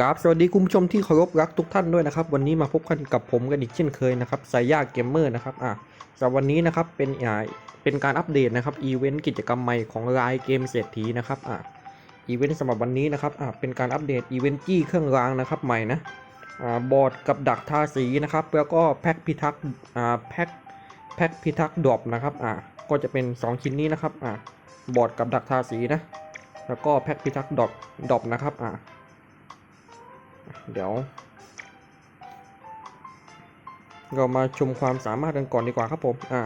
กราบสวัสดีคุณผู้ชมที่เคารพรักทุกท่านด้วยนะครับ วันนี้มาพบกันกับผมกันอีกเช่นเคยนะครับสายยาเกมเมอร์นะครับอะสำหรับวันนี้นะครับเป็นอ่าเป็นการอัปเดตนะครับอีเวนต์กิจกรรมใหม่ของรายเกมเศรษฐีนะครับอะอีเวนต์สำหรับวันนี้นะครับอะเป็นการอัปเดตอีเวนต์จี้เครื่องรางนะครับใหม่นะอ่าบอร์ดกับดักทาสีนะครับแล้วก็แพ็คพิทักษ์อ่าแพ็คแพ็คพิทักษ์ดรอปนะครับอะก็จะเป็น 2 ชิ้นนี้นะครับอะบอร์ดกับดักทาสีนะแล้วก็แพ็คพิทักษ์ดรอปดรอปนะครับอะ เดี๋ยว เรามาชมความสามารถกันก่อนดีกว่าครับผม อ่า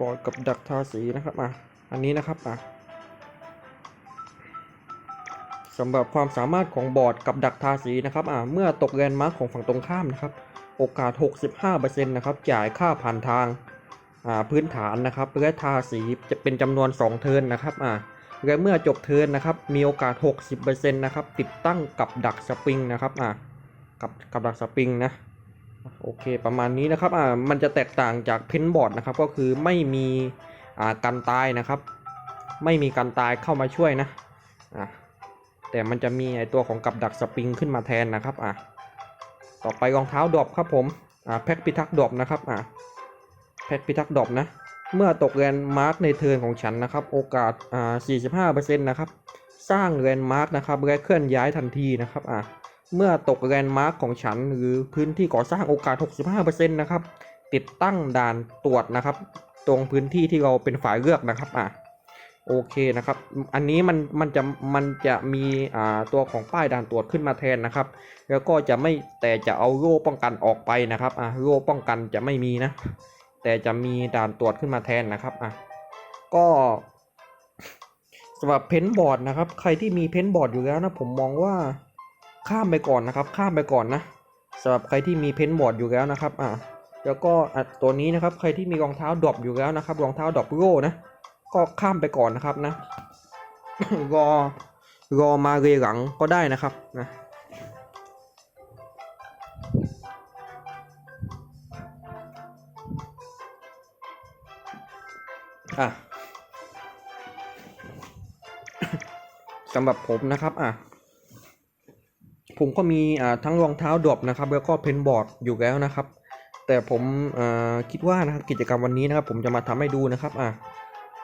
บอร์ดกับดักทาสีนะครับ อะ อันนี้นะครับ อะสำหรับความสามารถของบอร์ดกับดักทาสีนะครับ อ่า เมื่อตกแลนด์มาร์คของฝั่งตรงข้ามนะครับ โอกาส 65%นะครับ จ่ายค่าผ่านทาง อ่า พื้นฐานนะครับ และทาสีจะเป็นจำนวน 2 เทิร์นนะครับ อ่า และเมื่อจบเทิร์นนะครับมีโอกาส 60%นะครับติดตั้งกับดักสปริงนะครับอ่ากับกับดักสปริงนะโอเคประมาณนี้นะครับอ่ามันจะแตกต่างจากเพนบอร์ดนะครับก็คือไม่มีอ่ากันตายนะครับ ไม่มีกันตายเข้ามาช่วยนะอ่าแต่มันจะมีไอตัวของกับดักสปริงขึ้นมาแทนนะครับอ่าต่อไปรองเท้าดรอปครับผมอ่าแพ็คพิทักษ์ดรอปนะครับอ่าแพ็คพิทักษ์ดรอปนะ เมื่อตกแลนด์มาร์กในเทิร์นของฉันนะครับ โอกาสอ่า45%นะครับ สร้างแลนด์มาร์กนะครับและเคลื่อนย้ายทันทีนะครับอ่าเมื่อตกแลนด์มาร์กของฉันหรือพื้นที่ก่อสร้างโอกาส 65%นะครับ ติดตั้งด่านตรวจนะครับ ตรงพื้นที่ที่เราเป็นฝ่ายเลือกนะครับอ่าโอเคนะครับ อันนี้มันมันจะมันจะมีอ่าตัวของป้ายด่านตรวจขึ้นมาแทนนะครับ แล้วก็จะไม่แต่จะเอาโล่ป้องกันออกไปนะครับอ่าโล่ป้องกันจะไม่มีนะ แต่จะมีด่านตรวจขึ้นมาแทนนะครับอะก็สำหรับเพนบอร์ดนะครับ ใครที่มีเพนบอร์ดอยู่แล้วนะ ผมมองว่าข้ามไปก่อนนะครับ ข้ามไปก่อนนะสำหรับใครที่มีเพนบอร์ดอยู่แล้วนะครับอะแล้วก็อะตัวนี้นะครับ ใครที่มีรองเท้าดรอปอยู่แล้วนะครับรองเท้าดรอปโร่นะก็ข้ามไปก่อนนะครับนะรอรอมาเรหลังก็ได้นะครับนะ อะสำหรับผมนะครับอะผมก็มีอ่าทั้งรองเท้าดรอปนะครับ แล้วก็เพนบอร์ดอยู่แล้วนะครับ แต่ผมอ่าคิดว่านะครับกิจกรรมวันนี้นะครับ ผมจะมาทำให้ดูนะครับอะ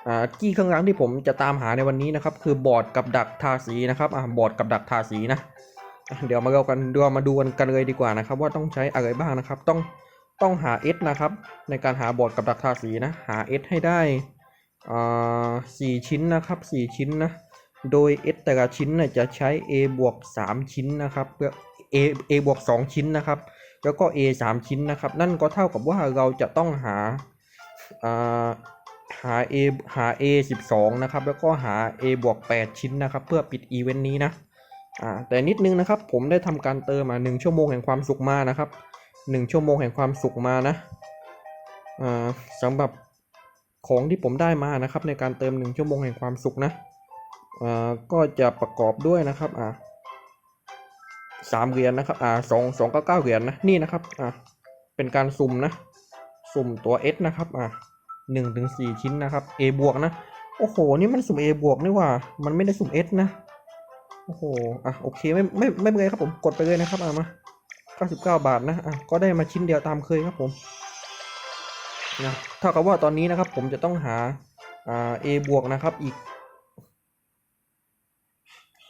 อ่ากี้เครื่องรางที่ผมจะตามหาในวันนี้นะครับ คือบอร์ดกับดักทาสีนะครับอะบอร์ดกับดักทาสีนะเดี๋ยวมาเรากันเดี๋ยวมาดูกันเลยดีกว่านะครับ ว่าต้องใช้อะไรบ้างนะครับ ต้องต้องหา S นะครับ ในการหาบอร์ดกับดักทาสีนะ หา S ให้ได้ สี่ชิ้นนะครับสี่ชิ้นนะ โดย S แต่ละชิ้นเนี่ยจะใช้ A บวก3ชิ้นนะครับเพื่อ A A บวก2ชิ้นนะครับ แล้วก็ A 3ชิ้นนะครับ นั่นก็เท่ากับว่าเราจะต้องหาอ่าหา A หา A 12นะครับ แล้วก็หา A บวก8ชิ้นนะครับ เพื่อปิดอีเวนต์นี้นะอ่าแต่นิดนึงนะครับ ผมได้ทำการเติมมา1ชั่วโมงแห่งความสุขมานะครับ 1 ชั่วโมงแห่งความสุขมานะอ่าสำหรับ ของที่ผมได้มานะครับในการเติม 1 ชั่วโมงแห่งความสุขนะอ่าก็จะประกอบด้วยนะครับอ่าสามเหรียญนะครับอ่าสองสองเก้าเก้าเหรียญนะนี่นะครับอ่าเป็นการสุ่มนะสุ่มตัว S นะครับอ่าหนึ่งถึงสี่ชิ้นนะครับ A บวกนะโอ้โหนี่มันสุ่ม A บวกนี่ว่า มันไม่ได้สุ่ม S นะโอ้โหอะโอเคไม่ไม่ไม่เป็นไรครับผมกดไปเลยนะครับอ่ามาเก้าสิบเก้าบาทนะอะก็ได้มาชิ้นเดียวตามเคยครับผม นะเท่ากับว่าตอนนี้นะครับผมจะต้องหาอ่า a บวกนะครับอีก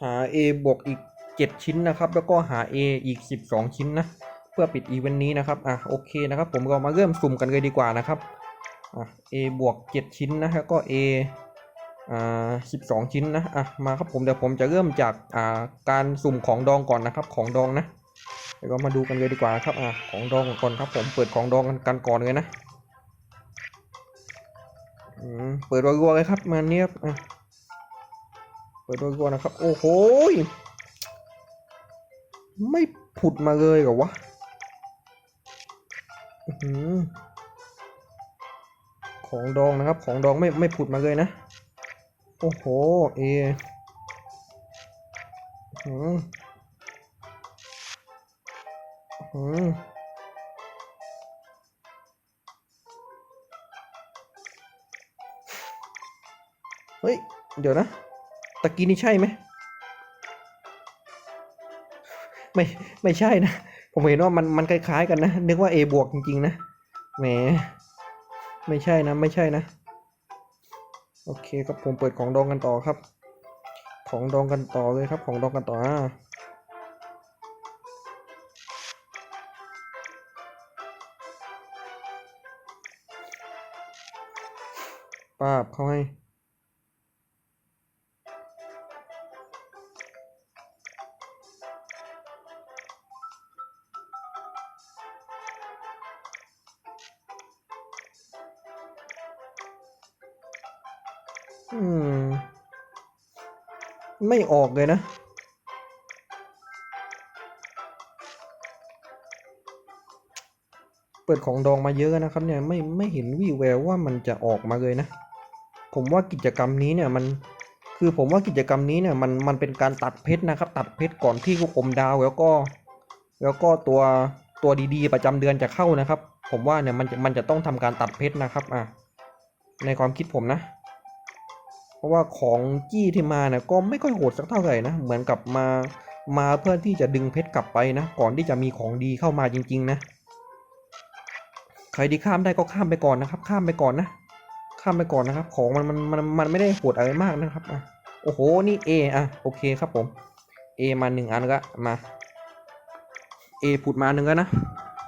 หา a บวกอีก 7 ชิ้นนะครับ แล้วก็หา a อีก 12 ชิ้นนะเพื่อปิดอีเวนต์นี้นะครับอะโอเคนะครับ ผมเรามาเริ่มสุ่มกันเลยดีกว่านะครับอะ a บวก 7 ชิ้นนะแล้วก็ a อ่า12ชิ้นนะอะมาครับผมเดี๋ยวผมจะเริ่มจากอ่าการสุ่มของดองก่อนนะครับของดองนะเดี๋ยวเรามาดูกันเลยดีกว่าครับอะของดองก่อนครับผมเปิดของดองกันก่อนเลยนะ เปิดรัวๆเลยครับมาเนี้ยบอะเปิดรัวๆนะครับ โอ้โหไม่ผุดมาเลยเหรอวะอของดองนะครับ ของดองไม่ไม่ผุดมาเลยนะ โอ้โห เอออหืออื้อหือ เฮ้ย เดี๋ยวนะ ตะกี้นี่ใช่ไหม ไม่ ไม่ใช่นะ ผมเห็นว่ามัน มันคล้ายๆกันนะ นึกว่า A บวกจริงๆนะ แหม ไม่ใช่นะ ไม่ใช่นะ โอเคครับ ผมเปิดของดองกันต่อครับ ของดองกันต่อเลยครับ ของดองกันต่ออ่าป้าบเขาให้ ไม่ออกเลยนะ เปิดของดองมาเยอะนะครับเนี่ยไม่ไม่เห็นวี่แววว่ามันจะออกมาเลยนะ ผมว่ากิจกรรมนี้เนี่ยมันคือผมว่ากิจกรรมนี้เนี่ยมันมันเป็นการตัดเพชรนะครับ ตัดเพชรก่อนที่ลูกอมดาวแล้วก็ แล้วก็ตัวตัวดีๆ ประจำเดือนจะเข้านะครับ ผมว่าเนี่ยมันจะมันจะต้องทำการตัดเพชรนะครับอะในความคิดผมนะ ราะว่าของจี้ที่มาเนี่ยก็ไม่ค่อยโหดสักเท่าไหร่นะเหมือนกับมามาเพื่อที่จะดึงเพชรกลับไปนะ ก่อนที่จะมีของดีเข้ามาจริง ๆ นะ ใครที่ข้ามได้ก็ข้ามไปก่อนนะครับ ข้ามไปก่อนนะ ข้ามไปก่อนนะครับ ของมันมันมันมันไม่ได้โหดอะไรมากนะครับอะโอ้โหนี่ A อะโอเคครับผม A มาหนึ่งอันก็มา A ผุดมาหนึ่งแล้วนะ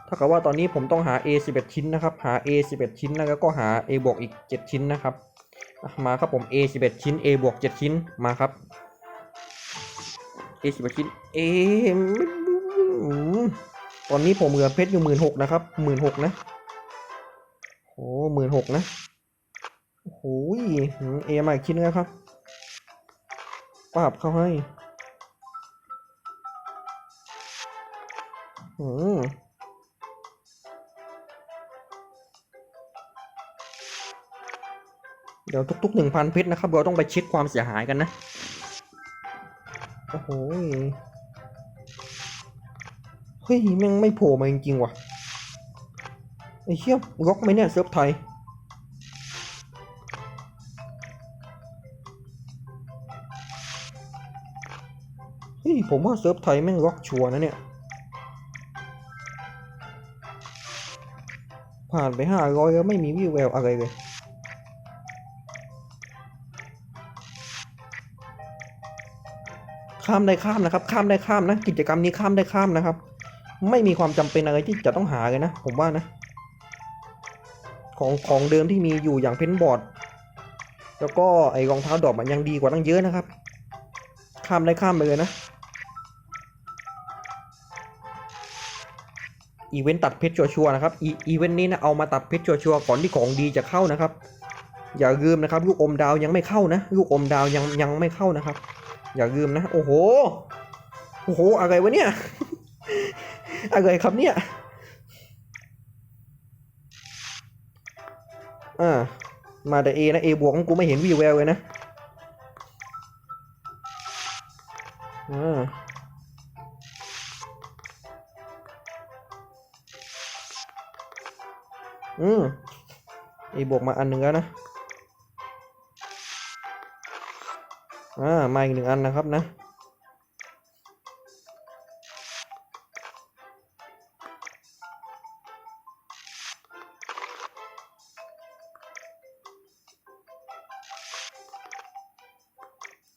เท่ากับว่าตอนนี้ผมต้องหา A 11 ชิ้นนะครับ หา A 11 ชิ้นแล้วก็หา A บวกอีก 7 ชิ้นนะครับ มาครับผม A 11ชิ้น A บวก7ชิ้นมาครับ A 11ชิ้น A ตอนนี้ผมเหลือเพชรอยู่หมื่นหกนะครับหมื่นหกนะโอ้หมื่นหกนะโอ้โหเอมาอีกชิ้นแล้วครับปราบเข้าให้อืม ดี๋ยวทุกๆหนึ่งพันเพชรนะครับ เราต้องไปเช็คความเสียหายกันนะ โอ้โห เฮ้ยแม่งไม่โผล่มาจริงๆว่ะ ไอ้เชี่ยล็อกไหมเนี่ยเซิร์ฟไทย เฮ้ยผมว่าเซิร์ฟไทยแม่งล็อกชัวร์นะเนี่ยผ่านไปห้าร้อยแล้วไม่มีวี่แววอะไรเลย ข้ามได้ข้ามนะครับ ข้ามได้ข้ามนะ กิจกรรมนี้ข้ามได้ข้ามนะครับ ไม่มีความจำเป็นอะไรที่จะต้องหาเลยนะ ผมว่านะ ของของเดิมที่มีอยู่อย่างเพนบอร์ด แล้วก็ไอรองเท้าดอกมันยังดีกว่าตั้งเยอะนะครับ ข้ามได้ข้ามไปเลยนะ อีเวนต์ตัดเพชรชัวร์นะครับอีอีเวนต์นี้นะเอามาตัดเพชรชัวร์ก่อนที่ของดีจะเข้านะครับ อย่าลืมนะครับลูกอมดาวยังไม่เข้านะ ลูกอมดาวยังยังไม่เข้านะครับ อย่าลืมนะ โอ้โห โอ้โห อะไรวะเนี่ย อะไรครับเนี่ย อ่า มาแต่ A นะ A บวกของกูไม่เห็นวีแววเลยนะ อ่าอืม A บวกมาอันหนึ่งแล้วนะ อ่ามาอีกหนึ่งอันนะครับนะ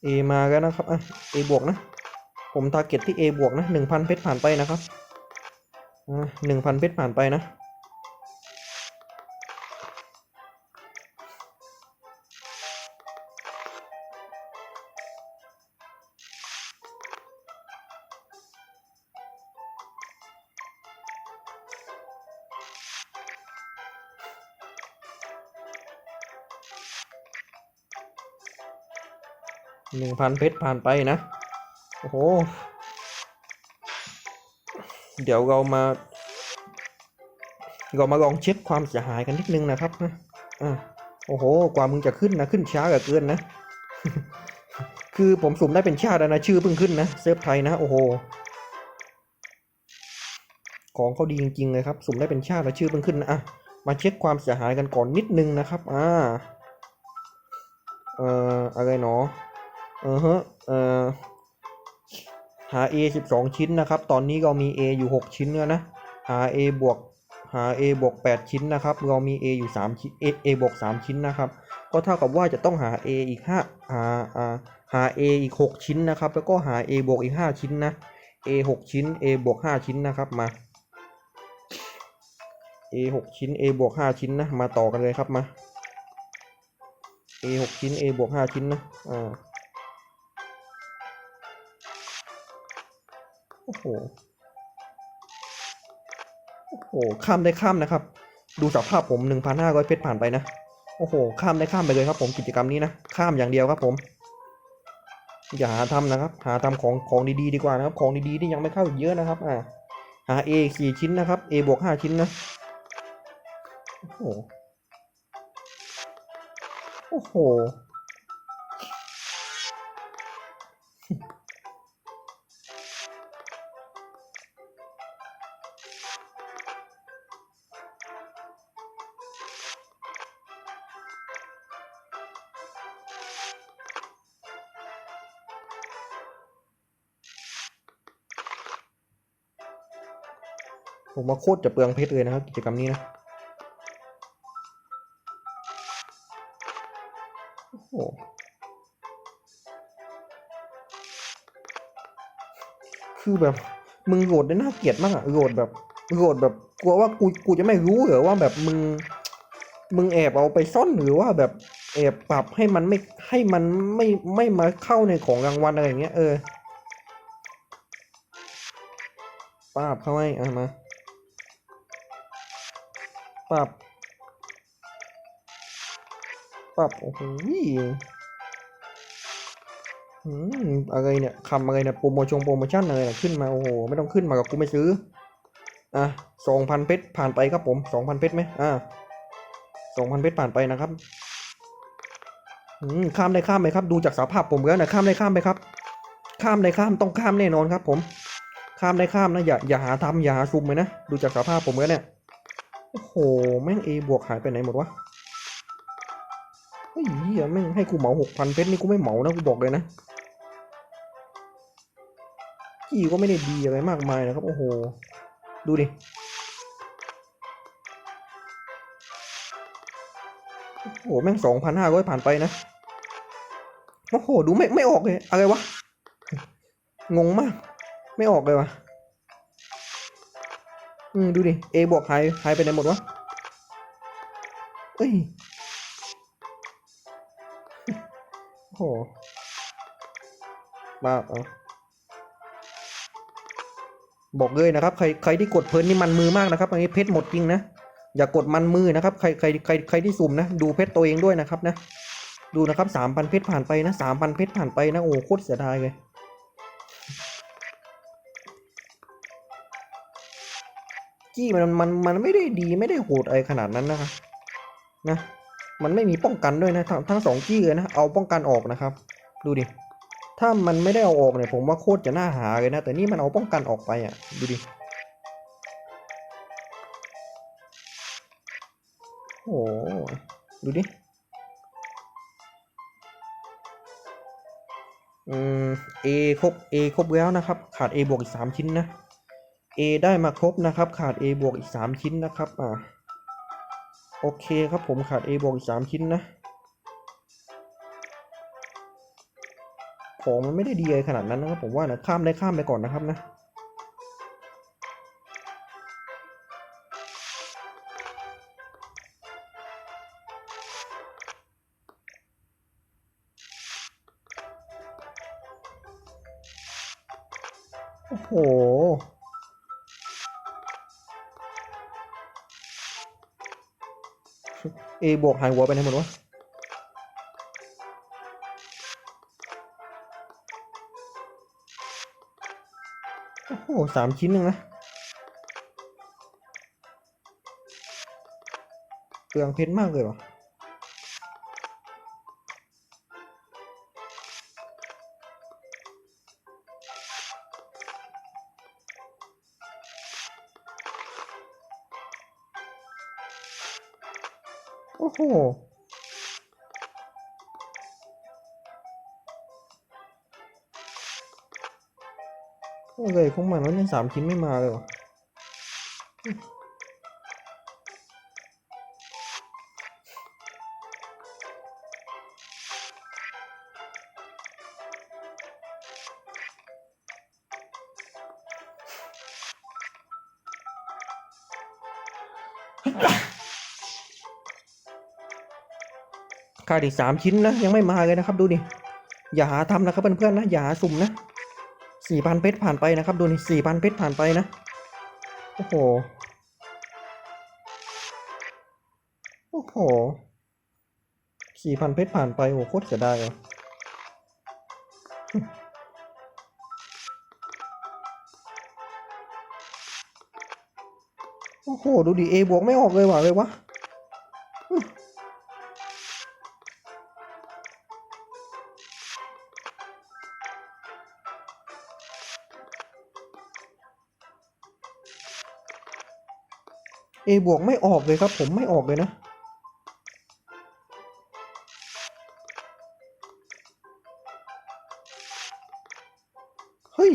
A มาแล้วนะครับ อะ A บวกนะ ผมทาร์เก็ตที่ A บวกนะหนึ่งพันเพชรผ่านไปนะครับ อ่าหนึ่งพันเพชรผ่านไปนะ หนึ่งพันเพชรผ่านไปนะ โอ้โห เดี๋ยวเรามา เรามาลองเช็คความเสียหายกันนิดนึงนะครับนะอ่าโอ้โห กว่ามึงจะขึ้นนะขึ้นช้าเหลือเกินนะ คือผมสุ่มได้เป็นชาติแล้วนะชื่อเพิ่งขึ้นนะเซฟไทยนะโอ้โห ของเขาดีจริงๆเลยครับ สุ่มได้เป็นชาติแล้วชื่อเพิ่งขึ้นนะอะมาเช็คความเสียหายกันก่อนนิดนึงนะครับ อ่า เอ่อ อะไรเนาะ อือฮะเออหา A 12 ชิ้นนะครับ ตอนนี้เรามี A อยู่ 6 ชิ้นแล้วนะ หา A บวก หา A บวก 8 ชิ้นนะครับ เรามี A อยู่3ชิ้น A A บวก 3 ชิ้นนะครับ ก็เท่ากับว่าจะต้องหา A อีก5หาอ่าหา A อีก 6 ชิ้นนะครับ แล้วก็หา A บวกอีก 5 ชิ้นนะ A 6 ชิ้น A บวก 5 ชิ้นนะครับมา A 6 ชิ้น A บวก 5 ชิ้นนะ มาต่อกันเลยครับมา A 6 ชิ้น A บวก 5 ชิ้นนะ อ่า โอ้โห โอ้โห ข้ามได้ข้ามนะครับ ดูสภาพผม1,500เพชรผ่านไปนะ โอ้โห ข้ามได้ข้ามไปเลยครับผมกิจกรรมนี้นะ ข้ามอย่างเดียวครับผม อย่าหาทำนะครับ หาทำของของดีๆดีกว่านะครับ ของดีๆที่ยังไม่เข้าอีกเยอะนะครับ อ่า หา A สี่ชิ้นนะครับ A บวกห้าชิ้นนะ โอ้โห โอ้โห ว่าโคตรจะเปลืองเพชรเลยนะครับ กิจกรรมนี้นะโอ้โหคือแบบมึงโหลดได้น่าเกลียดมากอะโหลดแบบโหลดแบบกลัวว่ากูกูจะไม่รู้เหรอว่าแบบมึงมึงแอบเอาไปซ่อนหรือว่าแบบแอบปรับให้มันไม่ให้มันไม่ไม่มาเข้าในของรางวัลอะไรอย่างเงี้ยเออป้าบเข้าให้อะมา ป้าบป้าบโอ้โหอืมอะไรเนี่ยคำอะไรเนี่ยโปรโมชั่นโปรโมชั่นอะไรเนี่ยขึ้นมา โอ้โห ไม่ต้องขึ้นมากับกูไม่ซื้อ อะสองพันเพชรผ่านไปครับผมสองพันเพชรไหมอ่าสองพันเพชรผ่านไปนะครับอืมข้ามได้ข้ามไหมครับ ดูจากสภาพผมแล้วนะข้ามได้ข้ามไปครับ ข้ามได้ข้ามต้องข้ามแน่นอนครับ ผม ข้ามได้ข้ามนะอย่าอย่าหาทำอย่าหาซุ่มเลยนะดูจากสภาพผมแล้วเนี่ย โอ้โห แม่งเอบวกหายไปไหนหมดวะ เฮ้ยเหี้ยแม่งให้กูเหมาหกพันเพชรนี่กูไม่เหมานะกูบอกเลยนะกี่ก็ไม่ได้ดีอะไรมากมายนะครับ โอ้โห ดูดิโอ้โห แม่งสองพันห้าร้อยผ่านไปนะ โอ้โห ดูไม่ไม่ออกเลย อะไรวะ งงมาก ไม่ออกเลยวะ อืมดูดิ A บวกหายหายไปไหนหมดวะเอ้ยโอ้โหบ้าเออบอกเลยนะครับ ใครใครที่กดเพลินนี่มันมือมากนะครับ อันนี้เพชรหมดจริงนะ อย่ากดมันมือนะครับ ใครใครใครใครที่สุ่มนะ ดูเพชรตัวเองด้วยนะครับนะ ดูนะครับสามพันเพชรผ่านไปนะสามพันเพชรผ่านไปนะ โอ้โคตรเสียดายเลยี้มันมันมันไม่ได้ดีไม่ได้โหดอะไรขนาดนั้นนะครับนะ มันไม่มีป้องกันด้วยนะทั้งทั้งสองจี้เลยนะเอาป้องกันออกนะครับ ดูดิถ้ามันไม่ได้เอาออกเนี่ยผมว่าโคตรจะน่าหาเลยนะ แต่นี่มันเอาป้องกันออกไปอะดูดิโอ้ดูดิอืม A ครบ A ครบแล้วนะครับ ขาด A บวกอีกสามชิ้นนะ A ได้มาครบนะครับ ขาด A บวกอีกสามชิ้นนะครับอ่าโอเคครับผมขาด A บวกอีกสามชิ้นนะของมันไม่ได้ดีอะไรขนาดนั้นนะครับผมว่านะข้ามได้ข้ามไปก่อนนะครับนะ บวกหายหัวไปไหนหมดวะโอ้โหสามชิ้นหนึ่งนะเปลืองเพชรมากเลยวะ โอ้โหโอะไรของมันวะเนี่ยสามชิ้นไม่มาเลยวะ ดอีกสามชิ้นนะ ยังไม่มาเลยนะครับ ดูดิอย่าหาทำนะครับเพื่อนๆนะอย่าหาสุ่มนะสี่พันเพชรผ่านไปนะครับ ดูนี่สี่พันเพชรผ่านไปนะโอ้โหโอ้โหสี่พันเพชรผ่านไปโอ้โคตรเสียดายอะโอ้โห ดูดิเอบวกไม่ออกเลยว่ะเลยวะ เอบวกไม่ออกเลยครับ ผมไม่ออกเลยนะ เฮ้ย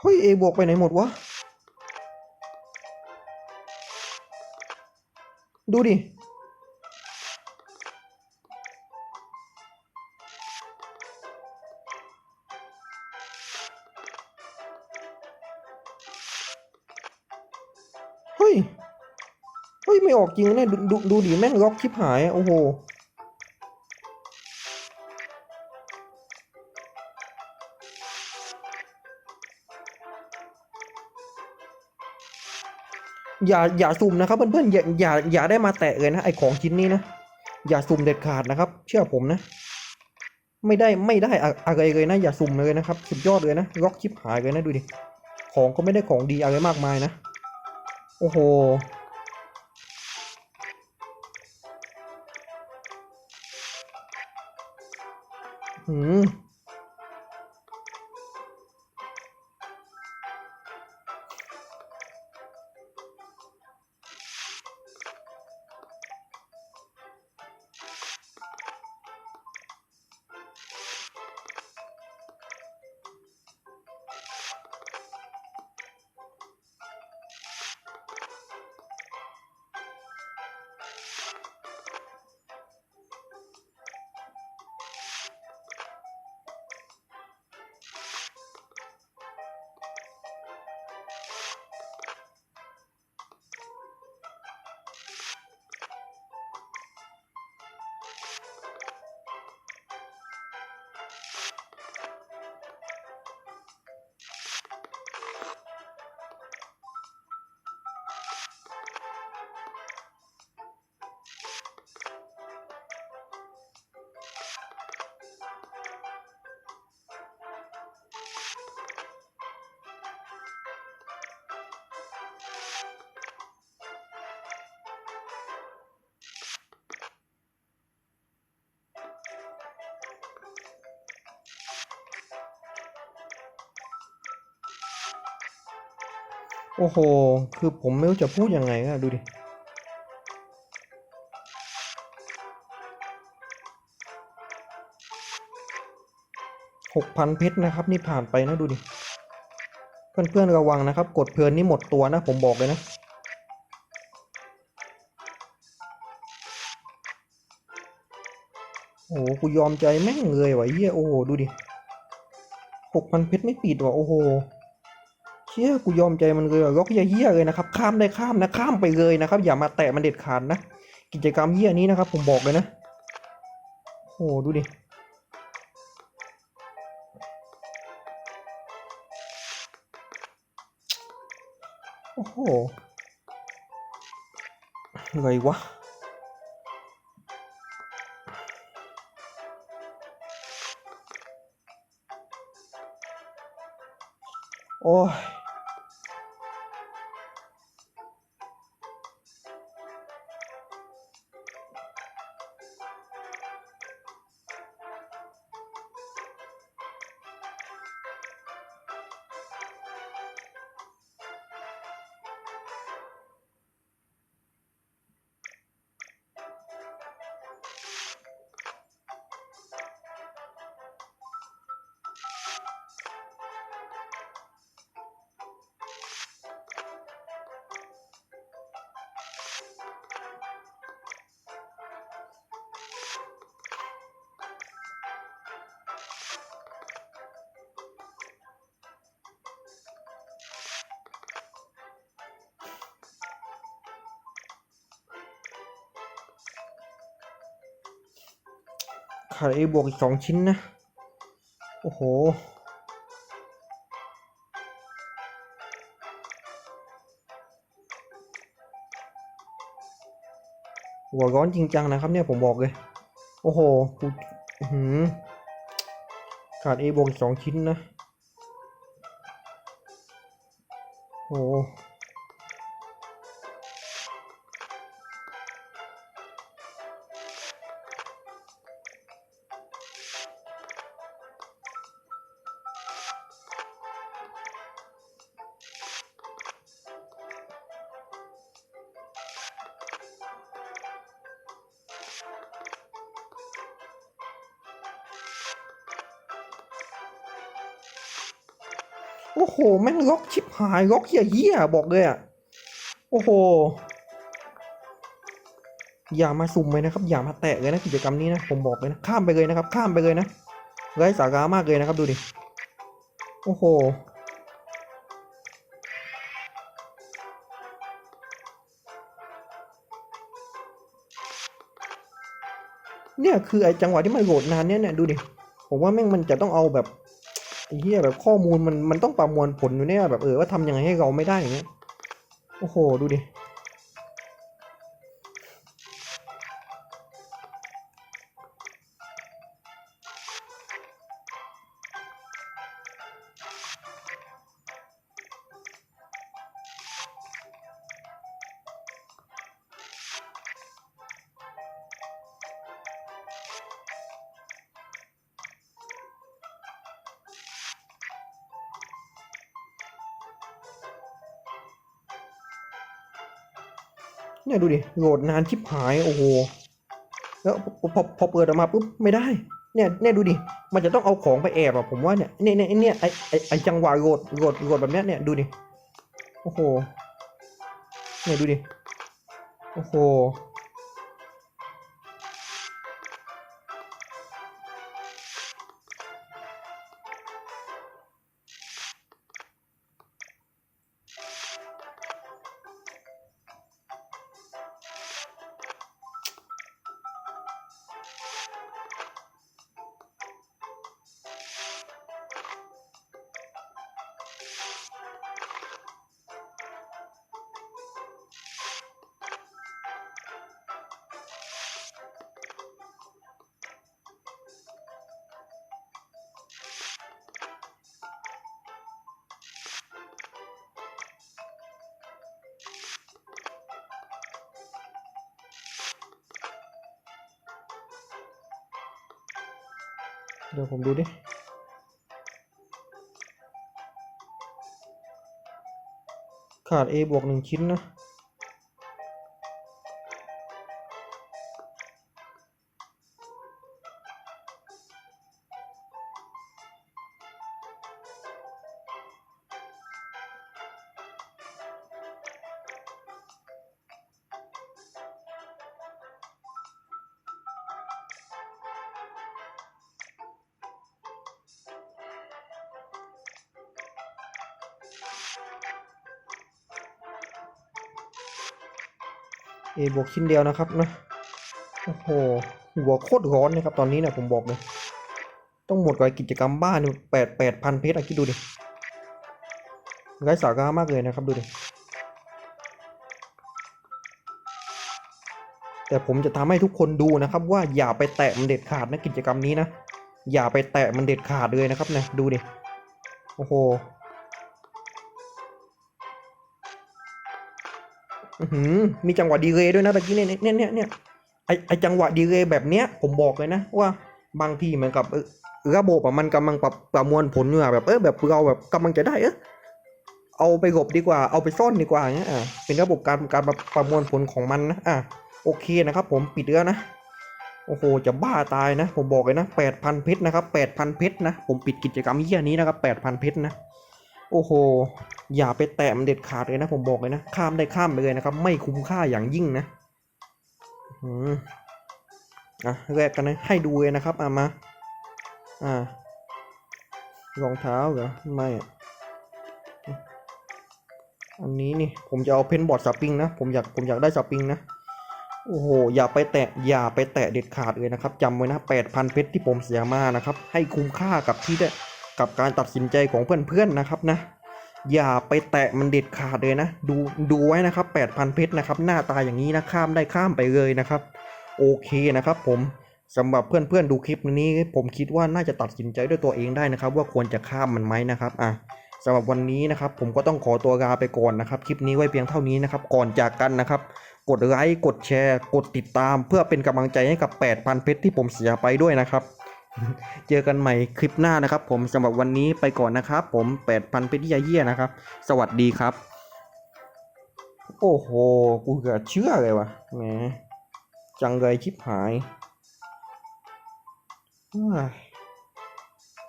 เฮ้ยเอบวกไปไหนหมดวะ ดูดิ ออกจริงนะเนี่ยดูดูดูดิแม่งล็อกชิบหายโอ้โหอย่าอย่าสุ่มนะครับเพื่อนๆอย่าอย่าอย่าได้มาแตะเลยนะไอของชิ้นนี้นะอย่าสุ่มเด็ดขาดนะครับ เชื่อผมนะ ไม่ได้ไม่ได้อะไรเลยนะ อย่าสุ่มเลยนะครับสุดยอดเลยนะล็อกชิบหายเลยนะดูดิของก็ไม่ได้ของดีอะไรมากมายนะ โอ้โห อื โอ้โห คือผมไม่รู้จะพูดยังไงอะดูดิ หกพันเพชรนะครับ นี่ผ่านไปนะดูดิ เพื่อนๆระวังนะครับ กดเพลินนี่หมดตัวนะ ผมบอกเลยนะโอ้โห กูยอมใจแม่งเลยว่ะเฮียโอ้โห ดูดิหกพันเพชรไม่ปิดว่ะ โอ้โห เชี่ยกูยอมใจมันเลยล็อกเฮี้ยเลยนะครับ ข้ามได้ข้ามนะข้ามไปเลยนะครับ อย่ามาแตะมันเด็ดขาดนะ กิจกรรมเฮี้ยนี้นะครับ ผมบอกเลยนะ โอ้ดูดิโอ้โหอะไรวะโอ้ย ขาด A บวกอีกสองชิ้นนะ โอ้โห หัวร้อนจริงจังนะครับเนี่ยผมบอกเลย โอ้โหอู้หือขาด A บวกอีกสองชิ้นนะ โอ้ โหโอ้โหแม่งล็อกชิบหายล็อกเหี้ยเหี้ยบอกเลยอะโอ้โห อย่ามาสุ่มเลยนะครับ อย่ามาแตะเลยนะกิจกรรมนี้นะผมบอกเลยนะข้ามไปเลยนะครับ ข้ามไปเลยนะไร้สาระมากเลยนะครับดูดิโอ้โหเนี่ยคือไอจังหวะที่มันโหลดนานเนี่ยเนี่ยดูดิผมว่าแม่งมันจะต้องเอาแบบ ไอ้เหี้ยแบบข้อมูลมันมันต้องประมวลผลอยู่เนี่ยแบบเออว่าทำยังไงให้เราไม่ได้อย่างเงี้ย โอ้โห ดูดิ เนี่ยดูดิโหลดนานชิบหายโอ้โหแล้วพอพอเปิดออกมาปุ๊บไม่ได้ เนี่ยเนี่ยดูดิมันจะต้องเอาของไปแอบอะผมว่าเนี่ยเนี่ยเนี่ยเนี่ยไอไอไอจังหวะโหลดโหลดโหลดแบบเนี้ยเนี่ยดูดิโอ้โหเนี่ยดูดิโอ้โห เดี๋ยวผมดูดิขาด A บวกหนึ่งชิ้นนะ บวกชิ้นเดียวนะครับนะโอ้โหหัวโคตรร้อนนะครับตอนนี้เนี่ยผมบอกเลย ต้องหมดกับกิจกรรมบ้านแปดแปดพันเพชรอะคิดดูดิไร้สาระมากเลยนะครับดูดิแต่ผมจะทำให้ทุกคนดูนะครับ ว่าอย่าไปแตะมันเด็ดขาดนะกิจกรรมนี้นะ อย่าไปแตะมันเด็ดขาดเลยนะครับเนี่ยดูดิโอ้โห มีจังหวะดีเลย์ด้วยนะตะกี้เนี่ยเนี่ยเนี่ยเนี่ยไอไอจังหวะดีเลย์แบบเนี้ยผมบอกเลยนะว่าบางทีเหมือนกับระบบอะมันกำลังปรับประมวลผลอยู่อะแบบเออแบบเราแบบกำลังจะได้เออเอาไปหลบดีกว่า เอาไปซ่อนดีกว่างเงี้ยอะเป็นระบบการการประมวลผลของมันนะอะโอเคนะครับ ผมปิดแล้วนะโอ้โหจะบ้าตายนะ ผมบอกเลยนะแปดพันเพชรนะครับแปดพันเพชรนะผมปิดกิจกรรมเยี่ยนี้นะครับแปดพันเพชรนะ โอ้โห อย่าไปแตะมันเด็ดขาดเลยนะผมบอกเลยนะ ข้ามได้ข้ามไปเลยนะครับ ไม่คุ้มค่าอย่างยิ่งนะอืมอะแรกกันนะ ให้ดูเลยนะครับอะมา อ่ารองเท้าเหรอ ไม่ อันนี้นี่ ผมจะเอาเพนบอร์ดสปริงนะ ผมอยาก ผมอยากได้สปริงนะ โอ้โห อย่าไปแตะ อย่าไปแตะเด็ดขาดเลยนะครับจำไว้นะ8,000เพชรที่ผมเสียมานะครับ ให้คุ้มค่ากับที่ได้ กับการตัดสินใจของเพื่อนๆนะครับนะ อย่าไปแตะมันเด็ดขาดเลยนะ ดูดูไว้นะครับ 8,000 เพชรนะครับ หน้าตาอย่างนี้นะข้ามได้ข้ามไปเลยนะครับ โอเคนะครับ ผมสำหรับเพื่อนๆดูคลิปนี้ ผมคิดว่าน่าจะตัดสินใจด้วยตัวเองได้นะครับ ว่าควรจะข้ามมันไหมนะครับอะสำหรับวันนี้นะครับผมก็ต้องขอตัวลาไปก่อนนะครับ คลิปนี้ไว้เพียงเท่านี้นะครับ ก่อนจากกันนะครับ กดไลค์กดแชร์ กดติดตาม เพื่อเป็นกำลังใจให้กับ 8,000 เพชรที่ผมเสียไปด้วยนะครับ เจอกันใหม่คลิปหน้านะครับ ผมสำหรับวันนี้ไปก่อนนะครับ ผม8,000เพชรที่เยี่ยนะครับ สวัสดีครับ โอ้โห กูเกือบเชื่อเลยวะแหมจังเลยชิบหายเฮ้ย